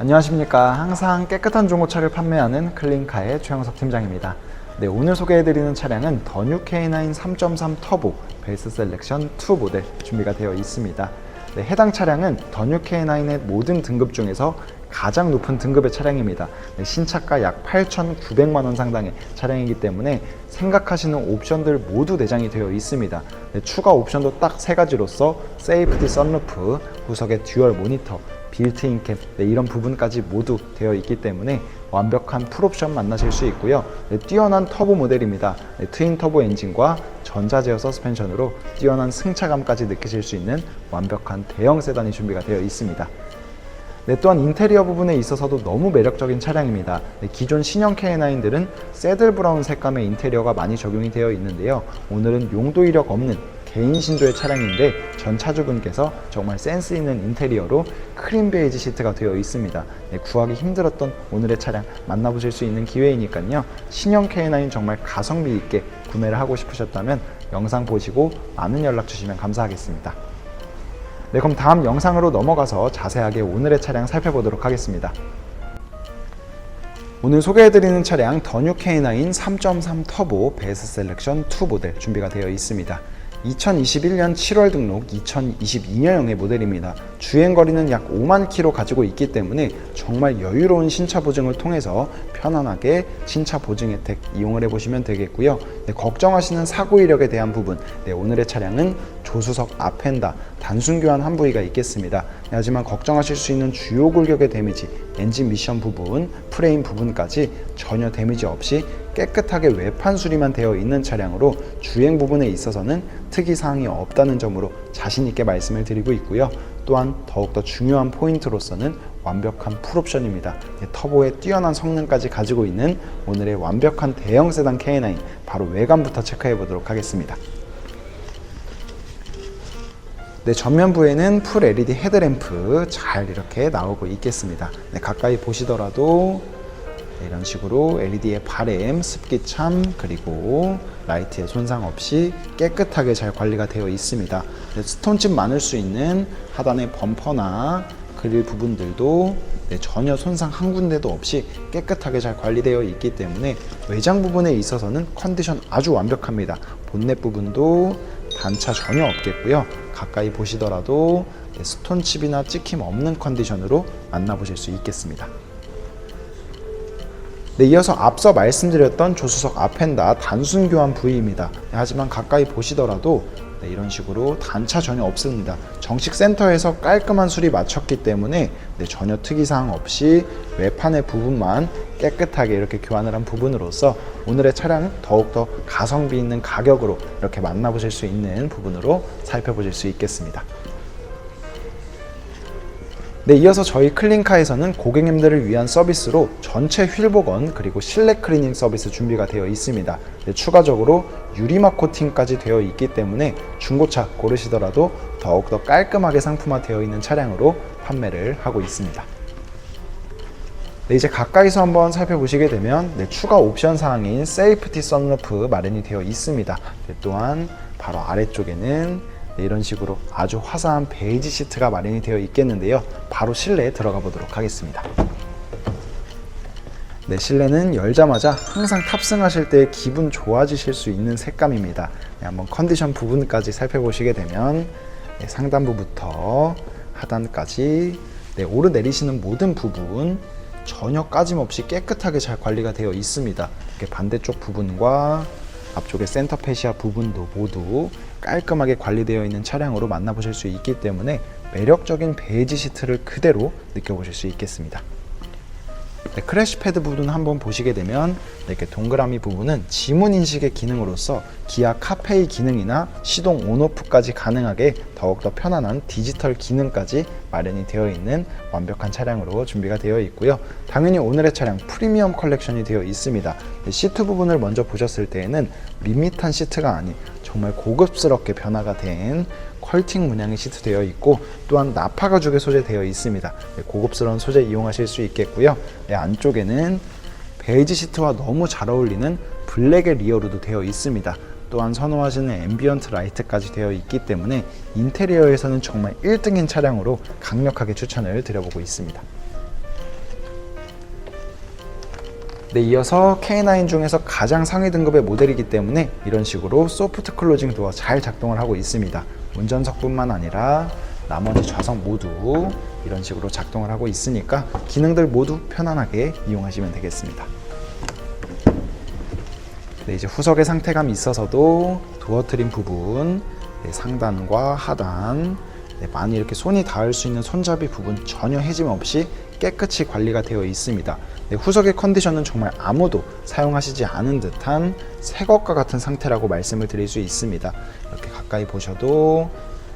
안녕하십니까. 항상 깨끗한 중고차를 판매하는 클린카의 최영석 팀장입니다. 네, 오늘 소개해드리는 차량은 더뉴 K9 3.3 터보 베이스 셀렉션 2 모델 준비가 되어 있습니다. 네, 해당 차량은 더뉴 K9의 모든 등급 중에서 가장 높은 등급의 차량입니다. 네, 신차가 약 8,900만 원 상당의 차량이기 때문에 생각하시는 옵션들 모두 내장이 되어 있습니다. 네, 추가 옵션도 딱 세 가지로서 세이프티 썬루프, 후석의 듀얼 모니터, 빌트인 캠 네, 이런 부분까지 모두 되어 있기 때문에 완벽한 풀옵션 만나실 수 있고요. 네, 뛰어난 터보 모델입니다. 네, 트윈 터보 엔진과 전자 제어 서스펜션으로 뛰어난 승차감까지 느끼실 수 있는 완벽한 대형 세단이 준비가 되어 있습니다. 네, 또한 인테리어 부분에 있어서도 너무 매력적인 차량입니다. 네, 기존 신형 K9들은 새들 브라운 색감의 인테리어가 많이 적용이 되어 있는데요. 오늘은 용도 이력 없는 개인 신조의 차량인데 전 차주분께서 정말 센스 있는 인테리어로 크림 베이지 시트가 되어 있습니다. 네, 구하기 힘들었던 오늘의 차량 만나보실 수 있는 기회이니까요. 신형 K9 정말 가성비 있게 구매를 하고 싶으셨다면 영상 보시고 많은 연락 주시면 감사하겠습니다. 네, 그럼 다음 영상으로 넘어가서 자세하게 오늘의 차량 살펴보도록 하겠습니다. 오늘 소개해드리는 차량 더뉴 K9 3.3 터보 베이스 셀렉션 2 모델 준비가 되어 있습니다. 2021년 7월 등록 2022년형의 모델입니다. 주행거리는 약 5만 킬로 가지고 있기 때문에 정말 여유로운 신차 보증을 통해서 편안하게 신차 보증 혜택 이용을 해보시면 되겠고요. 네, 걱정하시는 사고 이력에 대한 부분, 네, 오늘의 차량은 조수석 앞엔다 단순 교환 한 부위가 있겠습니다. 네, 하지만 걱정하실 수 있는 주요 골격의 데미지, 엔진 미션 부분, 프레임 부분까지 전혀 데미지 없이 깨끗하게 외판 수리만 되어 있는 차량으로 주행 부분에 있어서는 특이 사항이 없다는 점으로 자신 있게 말씀을 드리고 있고요. 또한 더욱더 중요한 포인트로서는 완벽한 풀옵션입니다. 네, 터보의 뛰어난 성능까지 가지고 있는 오늘의 완벽한 대형 세단 K9 바로 외관부터 체크해 보도록 하겠습니다. 네, 전면부에는 풀 LED 헤드램프 잘 이렇게 나오고 있겠습니다. 네, 가까이 보시더라도 네, 이런 식으로 LED의 바램, 습기참, 그리고 라이트의 손상 없이 깨끗하게 잘 관리가 되어 있습니다. 네, 스톤칩 많을 수 있는 하단의 범퍼나 그릴 부분들도 네, 전혀 손상 한 군데도 없이 깨끗하게 잘 관리되어 있기 때문에 외장 부분에 있어서는 컨디션 아주 완벽합니다. 본넷 부분도 단차 전혀 없겠고요. 가까이 보시더라도 네, 스톤칩이나 찍힘 없는 컨디션으로 만나보실 수 있겠습니다. 네, 이어서 앞서 말씀드렸던 조수석 앞엔다 단순 교환 부위입니다. 네, 하지만 가까이 보시더라도 네, 이런 식으로 단차 전혀 없습니다. 정식 센터에서 깔끔한 수리 마쳤기 때문에 네, 전혀 특이사항 없이 외판의 부분만 깨끗하게 이렇게 교환을 한 부분으로서 오늘의 차량은 더욱더 가성비 있는 가격으로 이렇게 만나보실 수 있는 부분으로 살펴보실 수 있겠습니다. 네, 이어서 저희 클린카에서는 고객님들을 위한 서비스로 전체 휠 복원 그리고 실내 클리닝 서비스 준비가 되어 있습니다. 네, 추가적으로 유리막 코팅까지 되어 있기 때문에 중고차 고르시더라도 더욱더 깔끔하게 상품화되어 있는 차량으로 판매를 하고 있습니다. 네, 이제 가까이서 한번 살펴보시게 되면 네, 추가 옵션 사항인 세이프티 선루프 마련이 되어 있습니다. 네, 또한 바로 아래쪽에는 네, 이런 식으로 아주 화사한 베이지 시트가 마련이 되어 있겠는데요. 바로 실내에 들어가 보도록 하겠습니다. 네, 실내는 열자마자 항상 탑승하실 때 기분 좋아지실 수 있는 색감입니다. 네, 한번 컨디션 부분까지 살펴보시게 되면 네, 상단부부터 하단까지 네, 오르내리시는 모든 부분 전혀 까짐없이 깨끗하게 잘 관리가 되어 있습니다. 반대쪽 부분과 앞쪽의 센터 페시아 부분도 모두 깔끔하게 관리되어 있는 차량으로 만나보실 수 있기 때문에 매력적인 베이지 시트를 그대로 느껴보실 수 있겠습니다. 네, 크래시 패드 부분 한번 보시게 되면 네, 이렇게 동그라미 부분은 지문 인식의 기능으로서 기아 카페이 기능이나 시동 온오프까지 가능하게 더욱더 편안한 디지털 기능까지 마련이 되어 있는 완벽한 차량으로 준비가 되어 있고요. 당연히 오늘의 차량 프리미엄 컬렉션이 되어 있습니다. 네, 시트 부분을 먼저 보셨을 때에는 밋밋한 시트가 아닌 정말 고급스럽게 변화가 된 컬팅 문양이 시트되어 있고 또한 나파 가죽의 소재되어 있습니다. 네, 고급스러운 소재 이용하실 수 있겠고요. 네, 안쪽에는 베이지 시트와 너무 잘 어울리는 블랙의 리어로도 되어 있습니다. 또한 선호하시는 앰비언트 라이트까지 되어 있기 때문에 인테리어에서는 정말 1등인 차량으로 강력하게 추천을 드려보고 있습니다. 네, 이어서 K9 중에서 가장 상위 등급의 모델이기 때문에 이런 식으로 소프트 클로징 도어 잘 작동을 하고 있습니다. 운전석뿐만 아니라 나머지 좌석 모두 이런 식으로 작동을 하고 있으니까 기능들 모두 편안하게 이용하시면 되겠습니다. 네, 이제 후석의 상태감이 있어서도 도어 트림 부분, 네, 상단과 하단, 네, 많이 이렇게 손이 닿을 수 있는 손잡이 부분 전혀 해짐 없이 깨끗이 관리가 되어 있습니다. 네, 후석의 컨디션은 정말 아무도 사용하시지 않은 듯한 새 것과 같은 상태라고 말씀을 드릴 수 있습니다. 이렇게 가까이 보셔도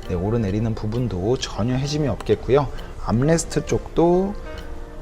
네, 오르내리는 부분도 전혀 해짐이 없겠고요. 암레스트 쪽도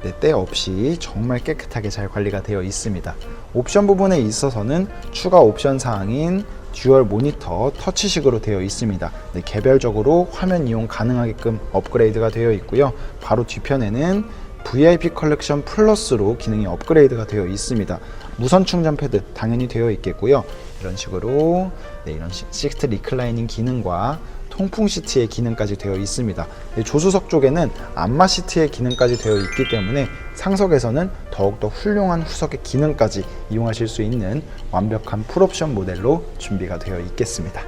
네, 때 없이 정말 깨끗하게 잘 관리가 되어 있습니다. 옵션 부분에 있어서는 추가 옵션 사항인 듀얼 모니터 터치식으로 되어 있습니다. 네, 개별적으로 화면 이용 가능하게끔 업그레이드가 되어 있고요. 바로 뒤편에는 VIP 컬렉션 플러스로 기능이 업그레이드가 되어 있습니다. 무선 충전 패드 당연히 되어 있겠고요. 이런 식으로 네, 이런 시- 시트 리클라이닝 기능과 통풍 시트의 기능까지 되어 있습니다. 네, 조수석 쪽에는 안마 시트의 기능까지 되어 있기 때문에 상석에서는 더욱더 훌륭한 후석의 기능까지 이용하실 수 있는 완벽한 풀옵션 모델로 준비가 되어 있겠습니다.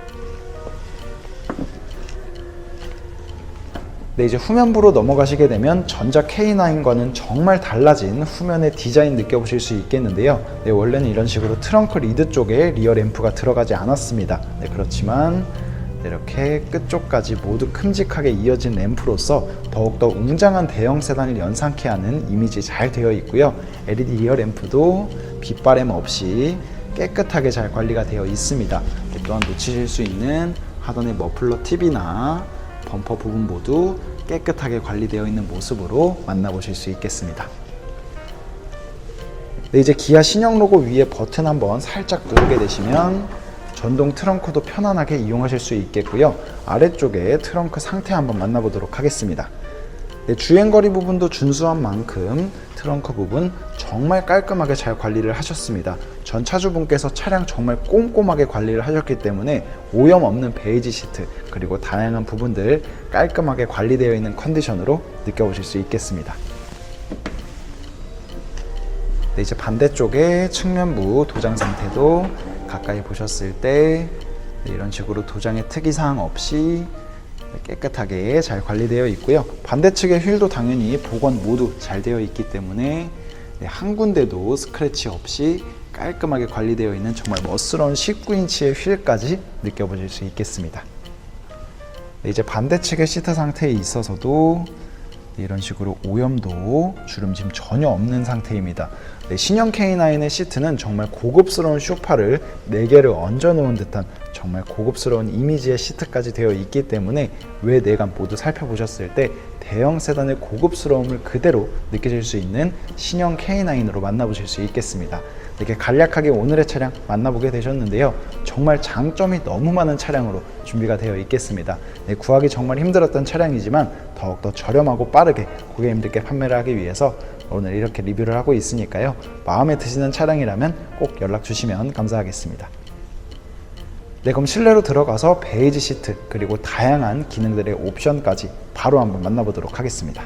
네, 이제 후면부로 넘어가시게 되면 전자 K9과는 정말 달라진 후면의 디자인 느껴보실 수 있겠는데요. 네, 원래는 이런 식으로 트렁크 리드 쪽에 리어 램프가 들어가지 않았습니다. 네, 그렇지만 이렇게 끝쪽까지 모두 큼직하게 이어진 램프로서 더욱더 웅장한 대형 세단을 연상케 하는 이미지 잘 되어 있고요. LED 리어 램프도 빛바램 없이 깨끗하게 잘 관리가 되어 있습니다. 또한 놓치실 수 있는 하단의 머플러 팁이나 범퍼 부분 모두 깨끗하게 관리되어 있는 모습으로 만나보실 수 있겠습니다. 네, 이제 기아 신형 로고 위에 버튼 한번 살짝 누르게 되시면 전동 트렁크도 편안하게 이용하실 수 있겠고요. 아래쪽에 트렁크 상태 한번 만나보도록 하겠습니다. 네, 주행거리 부분도 준수한 만큼 트렁크 부분 정말 깔끔하게 잘 관리를 하셨습니다. 전 차주분께서 차량 정말 꼼꼼하게 관리를 하셨기 때문에 오염 없는 베이지 시트 그리고 다양한 부분들 깔끔하게 관리되어 있는 컨디션으로 느껴보실 수 있겠습니다. 네, 이제 반대쪽에 측면부 도장 상태도 가까이 보셨을 때 네, 이런 식으로 도장의 특이사항 없이 깨끗하게 잘 관리되어 있고요. 반대측의 휠도 당연히 복원 모두 잘 되어 있기 때문에 네, 한 군데도 스크래치 없이 깔끔하게 관리되어 있는 정말 멋스러운 19인치의 휠까지 느껴보실 수 있겠습니다. 네, 이제 반대측의 시트 상태에 있어서도 네, 이런 식으로 오염도 주름짐 전혀 없는 상태입니다. 네, 신형 K9의 시트는 정말 고급스러운 쇼파를 4개를 얹어 놓은 듯한 정말 고급스러운 이미지의 시트까지 되어 있기 때문에 외 내관 모두 살펴보셨을 때 대형 세단의 고급스러움을 그대로 느끼실 수 있는 신형 K9으로 만나보실 수 있겠습니다. 이렇게 간략하게 오늘의 차량 만나보게 되셨는데요. 정말 장점이 너무 많은 차량으로 준비가 되어 있겠습니다. 네, 구하기 정말 힘들었던 차량이지만 더욱더 저렴하고 빠르게 고객님들께 판매를 하기 위해서 오늘 이렇게 리뷰를 하고 있으니까요. 마음에 드시는 차량이라면 꼭 연락 주시면 감사하겠습니다. 네, 그럼 실내로 들어가서 베이지 시트 그리고 다양한 기능들의 옵션까지 바로 한번 만나보도록 하겠습니다.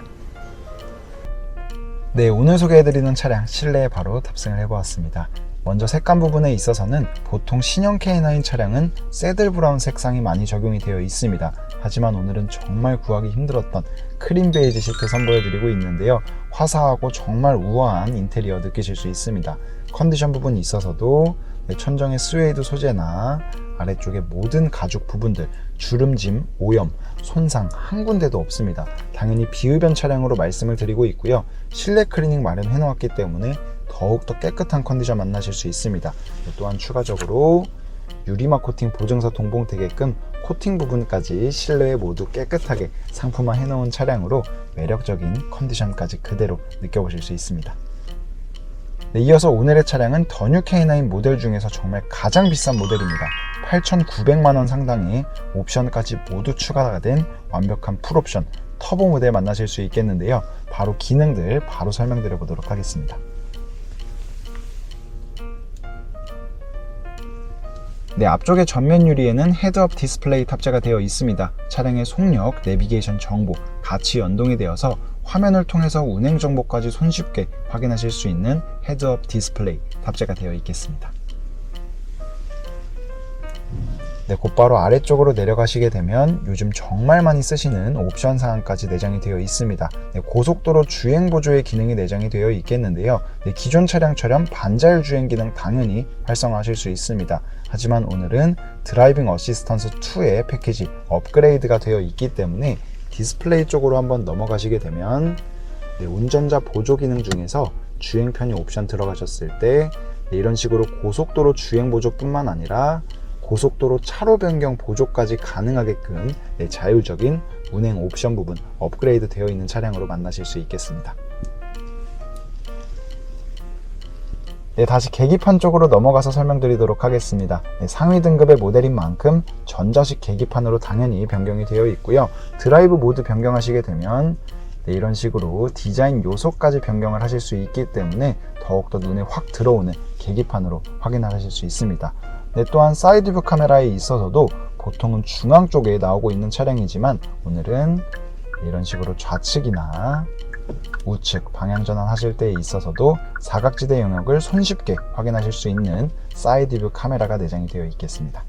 네, 오늘 소개해드리는 차량 실내에 바로 탑승을 해보았습니다. 먼저 색감 부분에 있어서는 보통 신형 K9 차량은 새들 브라운 색상이 많이 적용이 되어 있습니다. 하지만 오늘은 정말 구하기 힘들었던 크림 베이지 시트 선보여드리고 있는데요. 화사하고 정말 우아한 인테리어 느끼실 수 있습니다. 컨디션 부분이 있어서도 네, 천정의 스웨이드 소재나 아래쪽의 모든 가죽 부분들 주름짐, 오염, 손상 한 군데도 없습니다. 당연히 비흡연 차량으로 말씀을 드리고 있고요. 실내 클리닝 마련해 놓았기 때문에 더욱더 깨끗한 컨디션 만나실 수 있습니다. 또한 추가적으로 유리막 코팅 보증서 동봉되게끔 코팅 부분까지 실내에 모두 깨끗하게 상품화 해놓은 차량으로 매력적인 컨디션까지 그대로 느껴보실 수 있습니다. 네, 이어서 오늘의 차량은 더뉴 K9 모델 중에서 정말 가장 비싼 모델입니다. 8,900만원 상당의 옵션까지 모두 추가가 된 완벽한 풀옵션 터보 모델 만나실 수 있겠는데요. 바로 기능들 바로 설명드려 보도록 하겠습니다. 네, 앞쪽의 전면 유리에는 헤드업 디스플레이 탑재가 되어 있습니다. 차량의 속력, 내비게이션 정보 같이 연동이 되어서 화면을 통해서 운행 정보까지 손쉽게 확인하실 수 있는 헤드업 디스플레이 탑재가 되어 있겠습니다. 네, 곧바로 아래쪽으로 내려가시게 되면 요즘 정말 많이 쓰시는 옵션 사항까지 내장이 되어 있습니다. 네, 고속도로 주행 보조의 기능이 내장이 되어 있겠는데요. 네, 기존 차량처럼 반자율 주행 기능 당연히 활성화하실 수 있습니다. 하지만 오늘은 드라이빙 어시스턴스 2의 패키지 업그레이드가 되어 있기 때문에 디스플레이 쪽으로 한번 넘어가시게 되면 네, 운전자 보조 기능 중에서 주행 편의 옵션 들어가셨을 때 네, 이런 식으로 고속도로 주행 보조뿐만 아니라 고속도로 차로 변경 보조까지 가능하게끔 네, 자율적인 운행 옵션 부분 업그레이드 되어 있는 차량으로 만나실 수 있겠습니다. 네, 다시 계기판 쪽으로 넘어가서 설명드리도록 하겠습니다. 네, 상위 등급의 모델인 만큼 전자식 계기판으로 당연히 변경이 되어 있고요. 드라이브 모드 변경하시게 되면 네, 이런 식으로 디자인 요소까지 변경을 하실 수 있기 때문에 더욱더 눈에 확 들어오는 계기판으로 확인하실 수 있습니다. 네, 또한 사이드뷰 카메라에 있어서도 보통은 중앙 쪽에 나오고 있는 차량이지만 오늘은 이런 식으로 좌측이나 우측 방향 전환 하실 때에 있어서도 사각지대 영역을 손쉽게 확인하실 수 있는 사이드뷰 카메라가 내장이 되어 있겠습니다.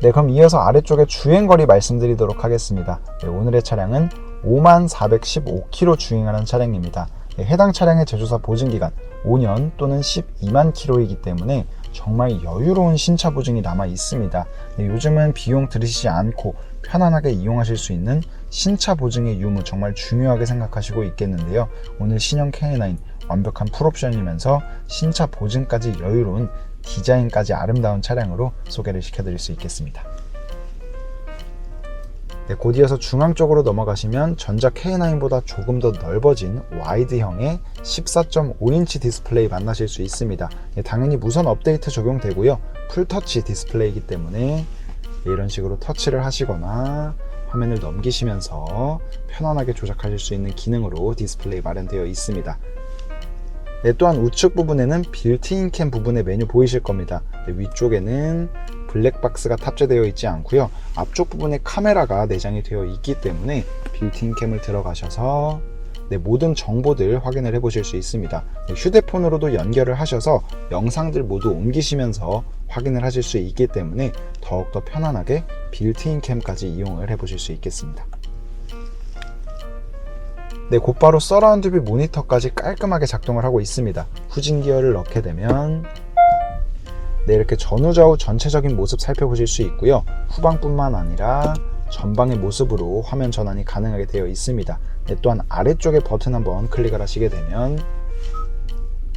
네, 그럼 이어서 아래쪽에 주행거리 말씀드리도록 하겠습니다. 네, 오늘의 차량은 5415km 주행하는 차량입니다. 네, 해당 차량의 제조사 보증기간 5년 또는 12만 km이기 때문에 정말 여유로운 신차 보증이 남아 있습니다. 네, 요즘은 비용 들이시지 않고 편안하게 이용하실 수 있는 신차 보증의 유무 정말 중요하게 생각하시고 있겠는데요. 오늘 신형 K9 완벽한 풀옵션이면서 신차 보증까지 여유로운 디자인까지 아름다운 차량으로 소개를 시켜드릴 수 있겠습니다. 네, 곧 이어서 중앙 쪽으로 넘어가시면 전자 K9보다 조금 더 넓어진 와이드형의 14.5인치 디스플레이 만나실 수 있습니다. 네, 당연히 무선 업데이트 적용되고요. 풀터치 디스플레이이기 때문에 이런 식으로 터치를 하시거나 화면을 넘기시면서 편안하게 조작하실 수 있는 기능으로 디스플레이 마련되어 있습니다. 네, 또한 우측 부분에는 빌트인 캠 부분의 메뉴 보이실 겁니다. 네, 위쪽에는 블랙박스가 탑재되어 있지 않고요. 앞쪽 부분에 카메라가 내장이 되어 있기 때문에 빌트인 캠을 들어가셔서 네, 모든 정보들 확인을 해 보실 수 있습니다. 네, 휴대폰으로도 연결을 하셔서 영상들 모두 옮기시면서 확인을 하실 수 있기 때문에 더욱더 편안하게 빌트인 캠까지 이용을 해 보실 수 있겠습니다. 네, 곧바로 서라운드 뷰 모니터까지 깔끔하게 작동을 하고 있습니다. 후진 기어를 넣게 되면 네, 이렇게 전후좌우 전체적인 모습 살펴보실 수 있고요. 후방뿐만 아니라 전방의 모습으로 화면 전환이 가능하게 되어 있습니다. 네, 또한 아래쪽에 버튼 한번 클릭을 하시게 되면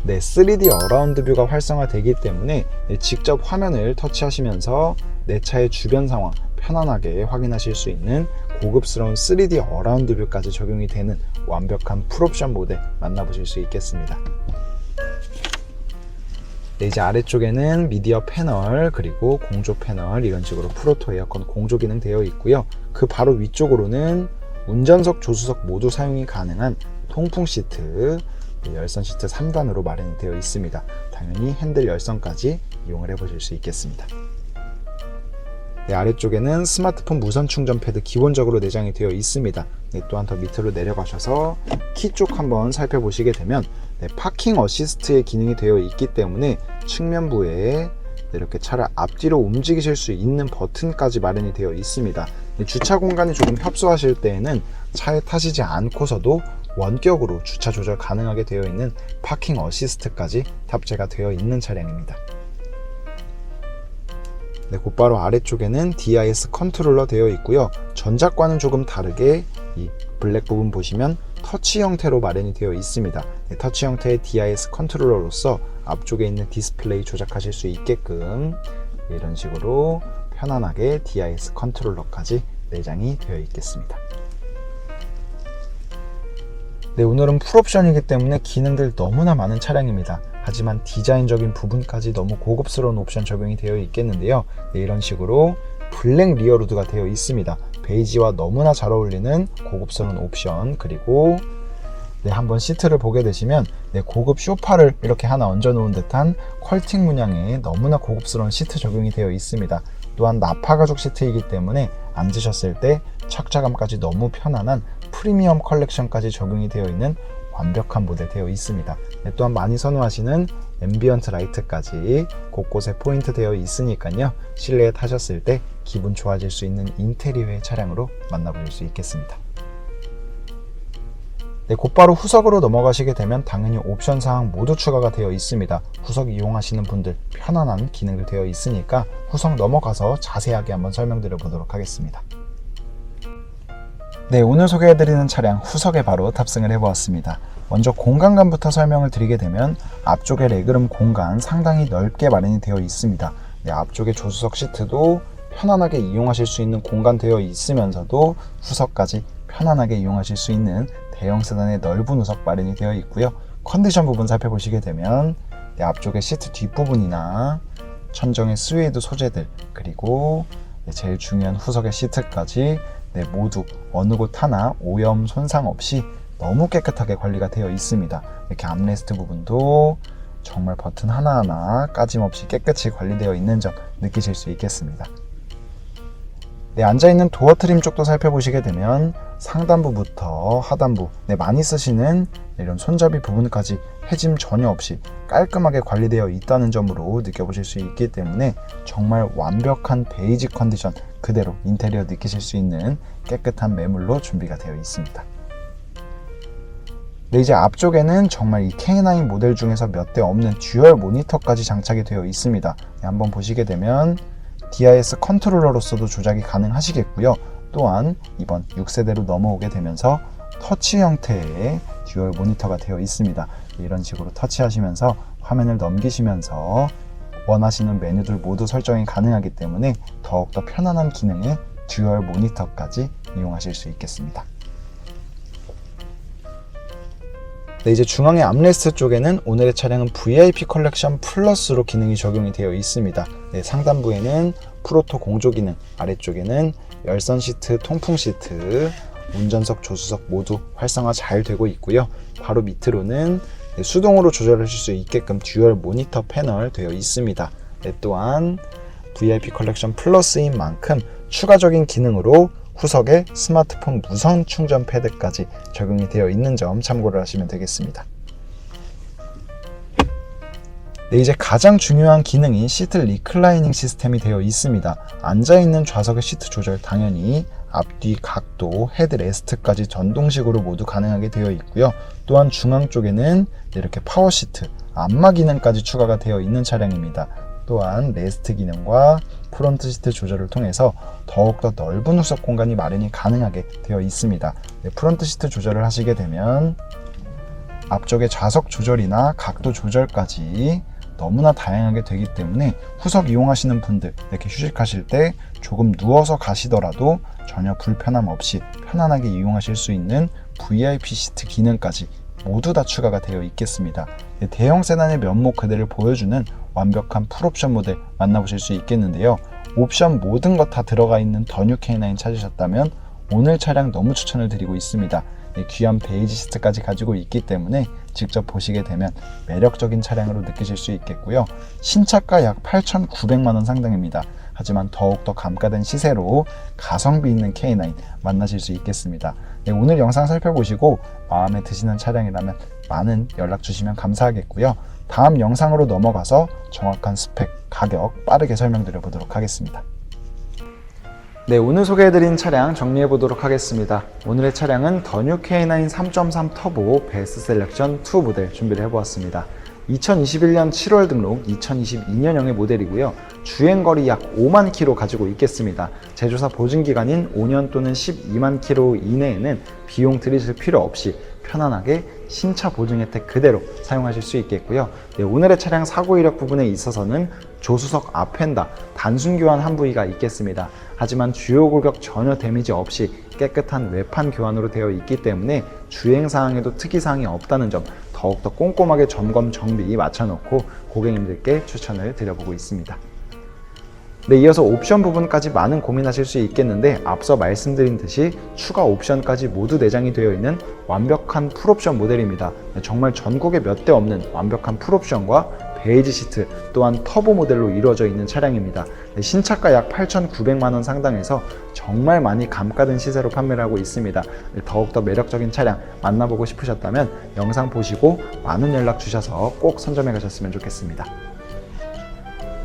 네, 3D 어라운드 뷰가 활성화되기 때문에 네, 직접 화면을 터치하시면서 내 차의 주변 상황 편안하게 확인하실 수 있는 고급스러운 3D 어라운드 뷰까지 적용이 되는 완벽한 풀옵션 모델 만나보실 수 있겠습니다. 네, 이제 아래쪽에는 미디어 패널 그리고 공조 패널 이런 식으로 프로토 에어컨 공조 기능 되어 있고요. 그 바로 위쪽으로는 운전석 조수석 모두 사용이 가능한 통풍 시트 네, 열선 시트 3단으로 마련이 되어 있습니다. 당연히 핸들 열선까지 이용을 해보실 수 있겠습니다. 네, 아래쪽에는 스마트폰 무선 충전 패드 기본적으로 내장이 되어 있습니다. 네, 또한 더 밑으로 내려가셔서 키 쪽 한번 살펴보시게 되면 네, 파킹 어시스트의 기능이 되어 있기 때문에 측면부에 이렇게 차를 앞뒤로 움직이실 수 있는 버튼까지 마련이 되어 있습니다. 네, 주차 공간이 조금 협소하실 때에는 차에 타시지 않고서도 원격으로 주차 조절 가능하게 되어 있는 파킹 어시스트까지 탑재가 되어 있는 차량입니다. 네, 곧바로 아래쪽에는 DIS 컨트롤러 되어 있고요. 전작과는 조금 다르게 이 블랙 부분 보시면 터치 형태로 마련이 되어 있습니다. 네, 터치 형태의 DIS 컨트롤러로서 앞쪽에 있는 디스플레이 조작하실 수 있게끔 이런 식으로 편안하게 DIS 컨트롤러까지 내장이 되어 있겠습니다. 네, 오늘은 풀옵션이기 때문에 기능들 너무나 많은 차량입니다. 하지만 디자인적인 부분까지 너무 고급스러운 옵션 적용이 되어 있겠는데요. 네, 이런 식으로 블랙 리어루드가 되어 있습니다. 베이지와 너무나 잘 어울리는 고급스러운 옵션 그리고 네, 한번 시트를 보게 되시면 네, 고급 쇼파를 이렇게 하나 얹어 놓은 듯한 퀄팅 문양의 너무나 고급스러운 시트 적용이 되어 있습니다. 또한 나파 가죽 시트이기 때문에 앉으셨을 때 착자감까지 너무 편안한 프리미엄 컬렉션까지 적용이 되어 있는 완벽한 모델 되어 있습니다. 네, 또한 많이 선호하시는 앰비언트 라이트까지 곳곳에 포인트 되어 있으니까요. 실내에 타셨을 때 기분 좋아질 수 있는 인테리어의 차량으로 만나보실 수 있겠습니다. 네, 곧바로 후석으로 넘어가시게 되면 당연히 옵션 사항 모두 추가가 되어 있습니다. 후석 이용하시는 분들 편안한 기능들 되어 있으니까 후석 넘어가서 자세하게 한번 설명드려 보도록 하겠습니다. 네, 오늘 소개해드리는 차량 후석에 바로 탑승을 해보았습니다. 먼저 공간감부터 설명을 드리게 되면 앞쪽에 레그룸 공간 상당히 넓게 마련이 되어 있습니다. 네, 앞쪽에 조수석 시트도 편안하게 이용하실 수 있는 공간 되어 있으면서도 후석까지 편안하게 이용하실 수 있는 대형 세단의 넓은 우석 마련이 되어 있고요. 컨디션 부분 살펴보시게 되면 네, 앞쪽에 시트 뒷부분이나 천정의 스웨이드 소재들 그리고 네, 제일 중요한 후석의 시트까지 네, 모두 어느 곳 하나 오염 손상 없이 너무 깨끗하게 관리가 되어 있습니다. 이렇게 암레스트 부분도 정말 버튼 하나하나 까짐없이 깨끗이 관리되어 있는 점 느끼실 수 있겠습니다. 네, 앉아있는 도어 트림 쪽도 살펴보시게 되면 상단부부터 하단부 네, 많이 쓰시는 이런 손잡이 부분까지 해짐 전혀 없이 깔끔하게 관리되어 있다는 점으로 느껴보실 수 있기 때문에 정말 완벽한 베이지 컨디션 그대로 인테리어 느끼실 수 있는 깨끗한 매물로 준비가 되어 있습니다. 네, 이제 앞쪽에는 정말 이 K9 모델 중에서 몇 대 없는 듀얼 모니터까지 장착이 되어 있습니다. 네, 한번 보시게 되면 DIS 컨트롤러로서도 조작이 가능하시겠고요. 또한 이번 6세대로 넘어오게 되면서 터치 형태의 듀얼 모니터가 되어 있습니다. 이런 식으로 터치하시면서 화면을 넘기시면서 원하시는 메뉴들 모두 설정이 가능하기 때문에 더욱더 편안한 기능의 듀얼 모니터까지 이용하실 수 있겠습니다. 네, 이제 중앙의 암레스트 쪽에는 오늘의 차량은 VIP 컬렉션 플러스로 기능이 적용이 되어 있습니다. 네, 상단부에는 프로토 공조 기능, 아래쪽에는 열선 시트, 통풍 시트, 운전석, 조수석 모두 활성화 잘 되고 있고요. 바로 밑으로는 네, 수동으로 조절하실 수 있게끔 듀얼 모니터 패널 되어 있습니다. 네, 또한 VIP 컬렉션 플러스인 만큼 추가적인 기능으로 후석에 스마트폰 무선 충전 패드까지 적용이 되어 있는 점 참고를 하시면 되겠습니다. 네, 이제 가장 중요한 기능인 시트 리클라이닝 시스템이 되어 있습니다. 앉아있는 좌석의 시트 조절 당연히 앞뒤 각도, 헤드레스트까지 전동식으로 모두 가능하게 되어 있고요. 또한 중앙 쪽에는 이렇게 파워 시트, 안마 기능까지 추가가 되어 있는 차량입니다. 또한 레스트 기능과 프론트 시트 조절을 통해서 더욱더 넓은 후석 공간이 마련이 가능하게 되어 있습니다. 네, 프론트 시트 조절을 하시게 되면 앞쪽의 좌석 조절이나 각도 조절까지 너무나 다양하게 되기 때문에 후석 이용하시는 분들 이렇게 휴식하실 때 조금 누워서 가시더라도 전혀 불편함 없이 편안하게 이용하실 수 있는 VIP 시트 기능까지 모두 다 추가가 되어 있겠습니다. 네, 대형 세단의 면목 그대를 보여주는 완벽한 풀옵션 모델 만나보실 수 있겠는데요. 옵션 모든 것 다 들어가 있는 더뉴 K9 찾으셨다면 오늘 차량 너무 추천을 드리고 있습니다. 네, 귀한 베이지 시트까지 가지고 있기 때문에 직접 보시게 되면 매력적인 차량으로 느끼실 수 있겠고요. 신차가 약 8,900만 원 상당입니다. 하지만 더욱더 감가된 시세로 가성비 있는 K9 만나실 수 있겠습니다. 네, 오늘 영상 살펴보시고 마음에 드시는 차량이라면 많은 연락 주시면 감사하겠고요. 다음 영상으로 넘어가서 정확한 스펙, 가격 빠르게 설명드려 보도록 하겠습니다. 네, 오늘 소개해드린 차량 정리해 보도록 하겠습니다. 오늘의 차량은 더뉴 K9 3.3 터보 베스트 셀렉션 2 모델 준비를 해보았습니다. 2021년 7월 등록 2022년형의 모델이고요. 주행거리 약 5만 킬로 가지고 있겠습니다. 제조사 보증기간인 5년 또는 12만 킬로 이내에는 비용 들이실 필요 없이 편안하게 신차 보증 혜택 그대로 사용하실 수 있겠고요. 네, 오늘의 차량 사고 이력 부분에 있어서는 조수석 앞펜다 단순 교환 한 부위가 있겠습니다. 하지만 주요 골격 전혀 데미지 없이 깨끗한 외판 교환으로 되어 있기 때문에 주행 사항에도 특이 사항이 없다는 점 더욱더 꼼꼼하게 점검 정비 맞춰놓고 고객님들께 추천을 드려보고 있습니다. 네, 이어서 옵션 부분까지 많은 고민하실 수 있겠는데 앞서 말씀드린 듯이 추가 옵션까지 모두 내장이 되어 있는 완벽한 풀옵션 모델입니다. 네, 정말 전국에 몇 대 없는 완벽한 풀옵션과 베이지 시트 또한 터보 모델로 이루어져 있는 차량입니다. 네, 신차가 약 8,900만 원 상당해서 정말 많이 감가된 시세로 판매를 하고 있습니다. 네, 더욱더 매력적인 차량 만나보고 싶으셨다면 영상 보시고 많은 연락 주셔서 꼭 선점해 가셨으면 좋겠습니다.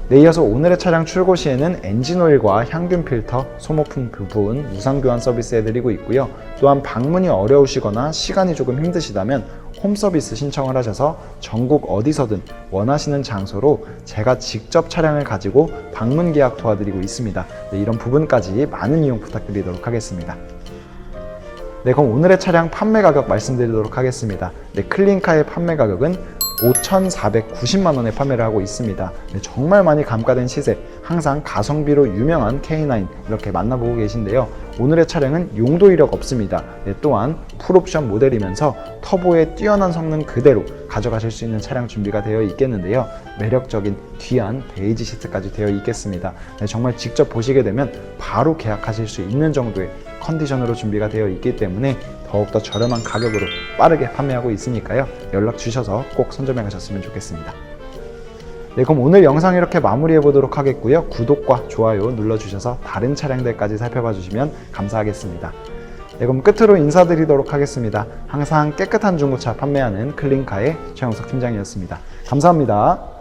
네, 이어서 오늘의 차량 출고 시에는 엔진오일과 향균 필터, 소모품 부분, 무상 교환 서비스 해드리고 있고요. 또한 방문이 어려우시거나 시간이 조금 힘드시다면 홈 서비스 신청을 하셔서 전국 어디서든 원하시는 장소로 제가 직접 차량을 가지고 방문 계약 도와드리고 있습니다. 네, 이런 부분까지 많은 이용 부탁드리도록 하겠습니다. 네, 그럼 오늘의 차량 판매 가격 말씀드리도록 하겠습니다. 네, 클린카의 판매 가격은 5,490만 원에 판매를 하고 있습니다. 네, 정말 많이 감가된 시세, 항상 가성비로 유명한 K9 이렇게 만나보고 계신데요. 오늘의 차량은 용도 이력 없습니다. 네, 또한 풀옵션 모델이면서 터보의 뛰어난 성능 그대로 가져가실 수 있는 차량 준비가 되어 있겠는데요. 매력적인 귀한 베이지 시트까지 되어 있겠습니다. 네, 정말 직접 보시게 되면 바로 계약하실 수 있는 정도의 컨디션으로 준비가 되어 있기 때문에 더욱더 저렴한 가격으로 빠르게 판매하고 있으니까요. 연락 주셔서 꼭 선점해 가셨으면 좋겠습니다. 네, 그럼 오늘 영상 이렇게 마무리해 보도록 하겠고요. 구독과 좋아요 눌러주셔서 다른 차량들까지 살펴봐 주시면 감사하겠습니다. 네, 그럼 끝으로 인사드리도록 하겠습니다. 항상 깨끗한 중고차 판매하는 클린카의 최영석 팀장이었습니다. 감사합니다.